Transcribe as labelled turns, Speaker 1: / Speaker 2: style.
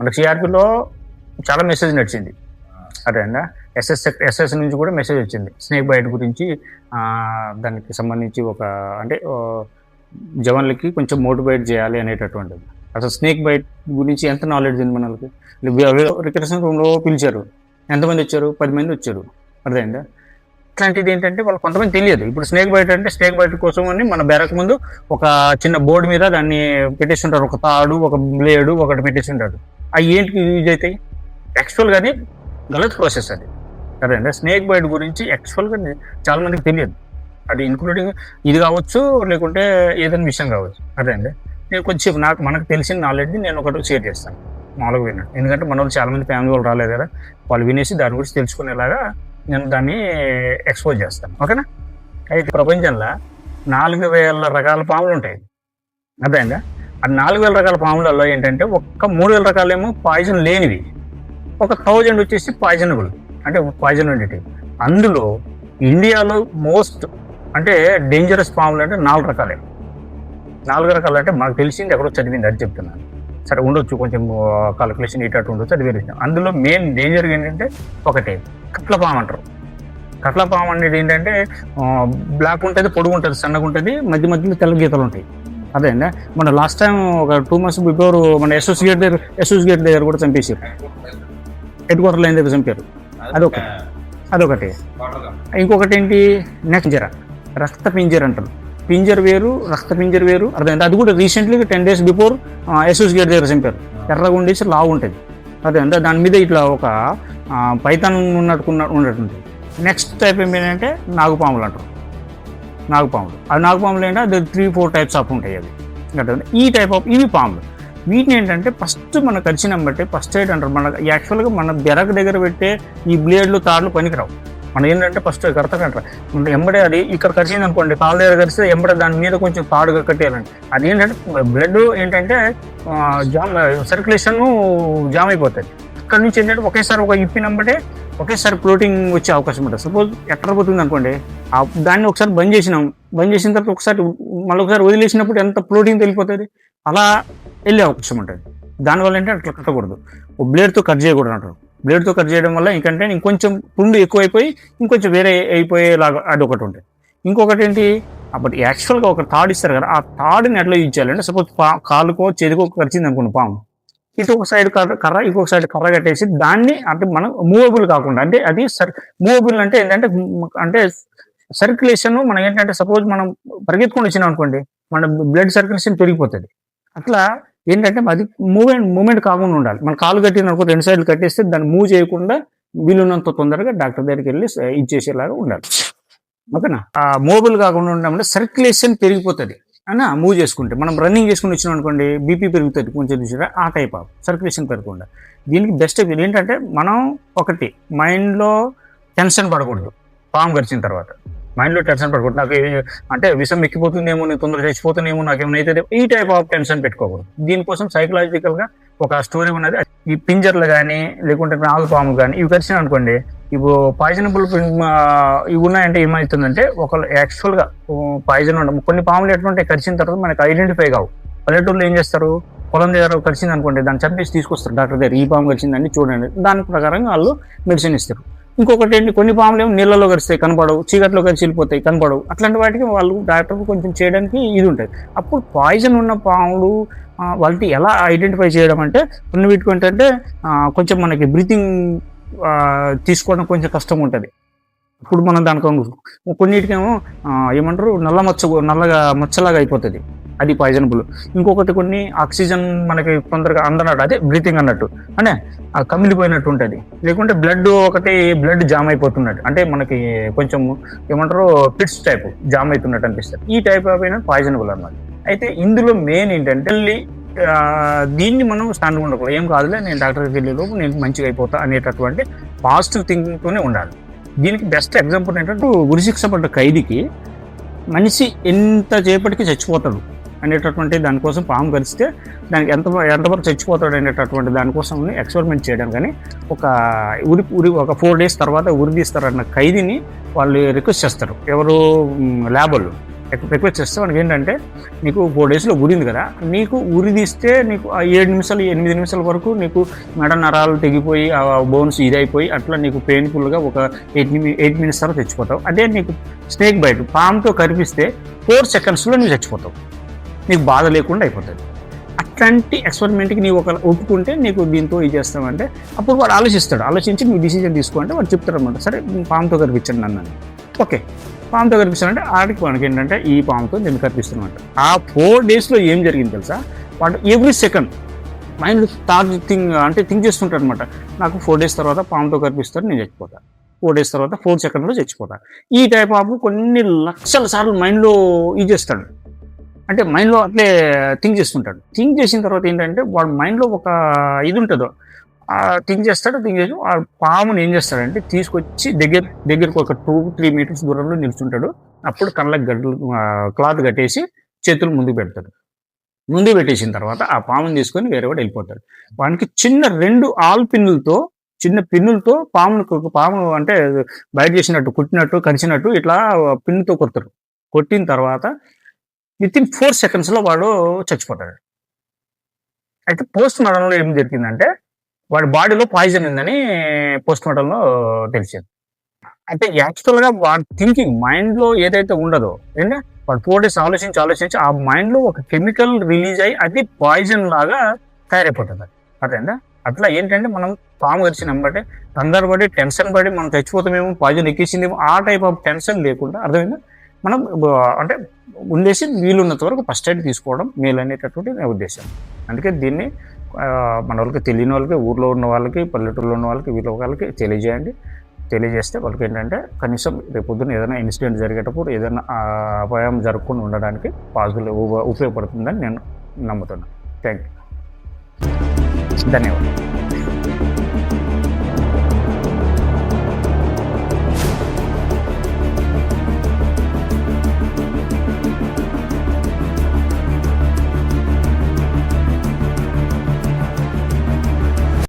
Speaker 1: మనకు సిఆర్పిలో చాలా మెసేజ్ నడిచింది. అదేనా? ఎస్ఎస్ ఎస్ఎస్ నుంచి కూడా మెసేజ్ వచ్చింది. స్నేక్ బైట్ గురించి దానికి సంబంధించి ఒక అంటే జవాన్లకి కొంచెం మోటివేట్ చేయాలి అనేటటువంటిది. అసలు స్నేక్ బైట్ గురించి ఎంత నాలెడ్జ్ ఉంది మనకి? రికరేషన్ రూమ్లో పిలిచారు. ఎంతమంది వచ్చారు? పది మంది వచ్చారు. అర్థమైందా? ఇట్లాంటిది ఏంటంటే వాళ్ళు కొంతమంది తెలియదు. ఇప్పుడు స్నేక్ బైట్ అంటే స్నేక్ బైట్ కోసం అని మన బెరక్ ముందు ఒక చిన్న బోర్డు మీద దాన్ని పెట్టేసి ఉంటారు. ఒక తాడు ఒక బ్లేడు ఒకటి పెట్టేసి ఉంటాడు అవి ఏంటికి యూజ్ అవుతాయి? యాక్చువల్ కానీ గలత్ ప్రాసెస్ అది. అదే స్నేక్ బైట్ గురించి యాక్చువల్గా చాలా మందికి తెలియదు. అది ఇన్క్లూడింగ్ ఇది కావచ్చు లేకుంటే ఏదైనా విషయం కావచ్చు. అదే అండి నేను కొంచెం నాకు మనకు తెలిసిన నాలెడ్జ్ నేను ఒకటి షేర్ చేస్తాను. మామూలుగా విన్నాను ఎందుకంటే మన వాళ్ళు చాలామంది ఫ్యామిలీ వాళ్ళు రాలేదు కదా. వాళ్ళు వినేసి దాని గురించి తెలుసుకునేలాగా నేను దాన్ని ఎక్స్పోజ్ చేస్తాను. ఓకేనా? అయితే ప్రపంచంలో నాలుగు వేల రకాల పాములు ఉంటాయి. అర్థమైందా? ఆ నాలుగు వేల రకాల పాములలో ఏంటంటే ఒక్క మూడు వేల రకాలేమో పాయిజన్ లేనివి. ఒక థౌజండ్ వచ్చేసి పాయిజనబుల్ అంటే పాయిజన్ ఉండేటివి అందులో ఇండియాలో మోస్ట్ అంటే డేంజరస్ పాములు అంటే నాలుగు రకాలే. నాలుగు రకాలు అంటే మాకు తెలిసింది ఎక్కడో చదివింది అది చెప్తున్నాను. సరే ఉండొచ్చు కొంచెం కాలిక్యులేషన్ ఇటు ఉండొచ్చు అది వేరే అందులో మెయిన్ డేంజర్ ఏంటంటే ఒకటే కట్ల పాము అంటారు. కట్ల పాము అనేది ఏంటంటే బ్లాక్ ఉంటుంది పొడుగు ఉంటుంది సన్నగా ఉంటుంది మధ్య మధ్యలో తెల్ల గీతలు ఉంటాయి. అదే అండి మన లాస్ట్ టైం ఒక టూ మంత్స్ బిఫోర్ మన ఎస్ఎస్ గేట్ దగ్గర ఎస్ఎస్ గేట్ దగ్గర కూడా చంపేసారు హెడ్ క్వార్టర్ లైన్ దగ్గర చంపారు. అదొకటి. అదొకటి. ఇంకొకటి ఏంటి నెక్స్ట్ పింజర రక్త పింజర్ అంటారు. పింజర్ వేరు రక్త పింజర్ వేరు అర్థమైంది? అది కూడా recently ten days before SS gate దగ్గర చంపారు. ఎర్రగా ఉండేసి లావు ఉంటుంది. అదే అంటే దాని మీద ఇట్లా ఒక పైతాన్ ఉన్నట్టు ఉన్నట్టుంటుంది నెక్స్ట్ టైప్ ఏంటంటే నాగుపాములు అంటారు. నాగుపాములు. అది నాగుపాములు ఏంటంటే అది త్రీ ఫోర్ టైప్స్ ఆఫ్ ఉంటాయి అవి. ఈ టైప్ ఆఫ్ ఇవి పాములు. వీటిని ఏంటంటే ఫస్ట్ మన కరిచిన బట్టి ఫస్ట్ ఎయిడ్ అంటారు. మన యాక్చువల్గా మన బెరక దగ్గర పెట్టే ఈ బ్లేడ్లు తాళ్ళు పనికిరావు. మనం ఏంటంటే ఫస్ట్ కడతారంటారు మన ఎంబడే అది ఇక్కడ కరిచింది అనుకోండి కాళ్ళ దగ్గర కరిస్తే ఎంబడే దాని మీద కొంచెం తాడుగా కట్టేయాలండి. అది ఏంటంటే బ్లడ్ ఏంటంటే జామ్ సర్క్యులేషన్ జామ్ అయిపోతుంది ఇక్కడ నుంచి ఏంటంటే ఒకేసారి ఒక ఇప్పినంబటే ఒకేసారి ఫ్లోటింగ్ వచ్చే అవకాశం ఉంటుంది. సపోజ్ ఎక్కడ పోతుంది అనుకోండి ఆ దాన్ని ఒకసారి బంద్ చేసినాం బంద్ చేసిన తర్వాత ఒకసారి మళ్ళీ ఒకసారి వదిలేసినప్పుడు ఎంత ఫ్లోటింగ్ తెలిపోతుంది అలా వెళ్ళే అవకాశం ఉంటుంది. దానివల్ల ఏంటంటే అట్లా కట్టకూడదు. బ్లేడ్తో కట్ చేయకూడదు అంటారు. బ్లేడ్తో కట్ చేయడం వల్ల ఇంకంటే ఇంకొంచెం పుండు ఎక్కువైపోయి ఇంకొంచెం వేరే అయిపోయేలాగా అది ఒకటి ఉంటుంది. ఇంకొకటి ఏంటి? అప్పుడు యాక్చువల్గా ఒక తాడు ఇస్తారు కదా ఆ తాడుని ఎట్లా యూజ్ చేయాలంటే సపోజ్ పా కాలుకో చేతికో కరిచింది అనుకోండి పాము. ఇటు ఒక సైడ్ కర్ర కర్ర ఇంకొక సైడ్ కర్ర కట్టేసి దాన్ని అంటే మనం మూవబుల్ కాకుండా అంటే అది సర్ మూవబుల్ అంటే ఏంటంటే అంటే సర్క్యులేషన్ మనం ఏంటంటే సపోజ్ మనం పరిగెత్తుకొని వచ్చినాం అనుకోండి మన బ్లడ్ సర్క్యులేషన్ పెరిగిపోతుంది. అట్లా ఏంటంటే అది మూమెంట్ మూమెంట్ కాకుండా ఉండాలి. మన కాలు కట్టిన అనుకో రెండు సైడ్లు కట్టేస్తే దాన్ని మూవ్ చేయకుండా వీలున్నంత తొందరగా డాక్టర్ దగ్గరికి వెళ్ళి ఇచ్చేసేలాగా ఉండాలి. ఓకేనా? ఆ మూవబుల్ కాకుండా ఉండడం సర్క్యులేషన్ పెరిగిపోతుంది. అన్న మూవ్ చేసుకుంటే మనం రన్నింగ్ చేసుకుని వచ్చినాం అనుకోండి బీపీ పెరుగుతుంది కొంచెం చూసారా ఆ టైప్ ఆఫ్ సర్క్యులేషన్ పెరగకుండా. దీనికి బెస్ట్ ఏంటంటే మనం ఒకటి మైండ్లో టెన్షన్ పడకూడదు పాము గడిచిన తర్వాత. మైండ్లో టెన్షన్ పడకూడదు. నాకు అంటే విషం ఎక్కిపోతుందేమో నేను తొందరగా చచ్చిపోతుందేమో నాకు ఏమైనా అయితే ఈ టైప్ ఆఫ్ టెన్షన్ పెట్టుకోకూడదు. దీనికోసం సైకలాజికల్గా ఒక స్టోరీ ఉన్నది. ఈ పింజర్లు కానీ లేకుంటే నాగుపాము కానీ ఇవి కరిచిన అనుకోండి. ఇప్పుడు పాయిజనబుల్ ఇవి ఉన్నాయంటే ఏమవుతుందంటే ఒక యాక్చువల్గా పాయిజన్ ఉండవు కొన్ని పాములు ఎట్లుంటే కరిచిన తర్వాత మనకి ఐడెంటిఫై కావు. పల్లెటూరులో ఏం చేస్తారు? పొలం దగ్గర కరిచింది అనుకోండి దాన్ని చంపేసి తీసుకొస్తారు. డాక్టర్ దగ్గర ఈ పాము కరిచిందని చూడండి. దాని ప్రకారంగా వాళ్ళు మెడిసిన్ ఇస్తారు. ఇంకొకటి ఏంటి? కొన్ని పాములు ఏమో నీళ్ళలో కరిస్తాయి కనపడవు. చీకట్లో కలిసి వెళ్ళిపోతాయి కనపడవు. అట్లాంటి వాటికి వాళ్ళు డాక్టర్ కొంచెం చేయడానికి ఇది ఉంటుంది అప్పుడు పాయిజన్ ఉన్న పాములు వాళ్ళకి ఎలా ఐడెంటిఫై చేయడం అంటే కొన్ని వీటికి ఏంటంటే కొంచెం మనకి బ్రీతింగ్ తీసుకోవడం కొంచెం కష్టం ఉంటుంది. ఇప్పుడు మనం దానికి కొన్నిటికేమో ఏమంటారు? నల్ల మచ్చ నల్లగా మచ్చలాగా అయిపోతుంది. అది పాయిజనబుల్ ఇంకొకటి కొన్ని ఆక్సిజన్ మనకి తొందరగా అందనట్టు అదే బ్రీతింగ్ అన్నట్టు అంటే ఆ కమిలిపోయినట్టు ఉంటుంది. లేకుంటే బ్లడ్ ఒకటి బ్లడ్ జామ్ అయిపోతున్నట్టు. అంటే మనకి కొంచెం ఏమంటారు పిట్స్ టైప్ జామ్ అవుతున్నట్టు అనిపిస్తుంది. ఈ టైప్ ఆఫ్ అయినా పాయిజనబుల్ అనమాట అయితే ఇందులో మెయిన్ ఏంటంటే దీన్ని మనం స్టాండ్ ఉండకూడదు. ఏం కాదులే నేను డాక్టర్కి వెళ్ళే లోపు నేను మంచిగా అయిపోతా అనేటటువంటి పాజిటివ్ థింకింగ్తోనే ఉండాలి. దీనికి బెస్ట్ ఎగ్జాంపుల్ ఏంటంటే ఉరిశిక్ష పడ్డ ఖైదీకి మనిషి ఎంత చేపటికి చచ్చిపోతాడు. అనేటటువంటి దానికోసం పాము కలిస్తే దానికి ఎంత ఎంతవరకు చచ్చిపోతాడు అనేటటువంటి దానికోసం ఎక్స్పెరిమెంట్ చేయడం. కానీ ఒక ఉరి ఉరి ఒక ఫోర్ డేస్ తర్వాత ఉరి తీస్తారన్న ఖైదీని వాళ్ళు రిక్వెస్ట్ చేస్తారు. ఎవరు ల్యాబ్ వాళ్ళు రిక్వెస్ట్ చేస్తే మనకి ఏంటంటే నీకు ఫోర్ డేస్లో ఉరింది కదా నీకు ఉరిదీస్తే నీకు ఆ ఏడు నిమిషాలు ఎనిమిది నిమిషాల వరకు నీకు మెడ నరాలు తెగిపోయి ఆ బోన్స్ ఇదైపోయి అట్లా నీకు పెయిన్ఫుల్గా ఒక ఎయిట్ ఎయిట్ మినిట్స్ తర్వాత చచ్చిపోతావు. అదే నీకు స్నేక్ బైట్ పామ్తో కరిపిస్తే ఫోర్ సెకండ్స్లో నువ్వు చచ్చిపోతావు. నీకు బాధ లేకుండా అయిపోతుంది అట్లాంటి ఎక్స్పెరిమెంట్కి నీవు ఒక ఒప్పుకుంటే నీకు దీంతో ఇది చేస్తామంటే అప్పుడు వాడు ఆలోచిస్తాడు. ఆలోచించి నీ డిసిజన్ తీసుకుంటే వాడు చెప్తారనమాట సరే పాముతో కనిపించండి నన్ను ఓకే. పాముతో కనిపిస్తానంటే ఆడికి మనకి ఏంటంటే ఈ పాముతో నేను కనిపిస్తున్నమాట ఆ ఫోర్ డేస్లో ఏం జరిగింది తెలుసా? వాడు every second mind thought thing అంటే థింక్ చేస్తుంటారు అనమాట నాకు ఫోర్ డేస్ తర్వాత పాముతో కనిపిస్తారు నేను చచ్చిపోతాను ఫోర్ డేస్ తర్వాత ఫోర్ సెకండ్లో చచ్చిపోతాను ఈ టైప్ ఆఫ్ కొన్ని లక్షల సార్లు మైండ్లో ఇది చేస్తాడు. అంటే మైండ్లో అట్లే థింక్ చేస్తుంటాడు. థింక్ చేసిన తర్వాత ఏంటంటే వాడు మైండ్లో ఒక ఇది ఉంటుందో థింక్ చేస్తాడు థింక్ చేసి ఆ పాముని ఏం చేస్తాడంటే తీసుకొచ్చి దగ్గర దగ్గరకు ఒక టూ త్రీ మీటర్స్ దూరంలో నిల్చుంటాడు అప్పుడు కళ్ళకి గడ్డలు క్లాత్ కట్టేసి చేతులు ముందుకు పెడతాడు. ముందు పెట్టేసిన తర్వాత ఆ పాముని తీసుకొని వేరే వాడు వెళ్ళిపోతాడు. వానికి చిన్న రెండు ఆల్ పిన్నులతో చిన్న పిన్నులతో పామును పాము అంటే బయట చేసినట్టు కుట్టినట్టు కరిచినట్టు ఇట్లా పిన్నుతో కొడతారు. కొట్టిన తర్వాత విత్ ఇన్ ఫోర్ సెకండ్స్లో వాడు చచ్చిపోతాడు. అయితే పోస్ట్ మార్టంలో ఏం జరిగిందంటే వాడి బాడీలో పాయిజన్ ఉందని పోస్ట్ మార్టంలో తెలిసింది. అయితే యాక్చువల్గా వాడి థింకింగ్ మైండ్లో ఏదైతే ఉండదో ఏంటంటే వాడు ఫోర్ డేస్ ఆలోచించి ఆలోచించి ఆ మైండ్లో ఒక కెమికల్ రిలీజ్ అయ్యి అది పాయిజన్ లాగా తయారైపోతుంది. అది అదేందా అట్లా ఏంటంటే మనం పాము గడిచినాం బట్టి కంగారు పడి టెన్షన్ పడి మనం చచ్చిపోతామేమో పాయిజన్ ఎక్కించిందేమో ఆ టైప్ ఆఫ్ టెన్షన్ లేకుండా అర్థమైందా? మనం అంటే ఉండేసి వీలున్నంత వరకు ఫస్ట్ ఎయిడ్ తీసుకోవడం మేలు అనేటటువంటి నా ఉద్దేశం. అందుకే దీన్ని మన వాళ్ళకి తెలియని వాళ్ళకి ఊర్లో ఉన్న వాళ్ళకి పల్లెటూరులో ఉన్న వాళ్ళకి వీళ్ళ వాళ్ళకి తెలియజేయండి. తెలియజేస్తే వాళ్ళకి ఏంటంటే కనీసం రేపు పొద్దున్న ఏదైనా ఇన్సిడెంట్ జరిగేటప్పుడు ఏదైనా అపాయం జరగకుండా ఉండడానికి పాజిబుల్ ఉపయోగపడుతుందని నేను నమ్ముతున్నాను. థ్యాంక్ యూ ధన్యవాదాలు.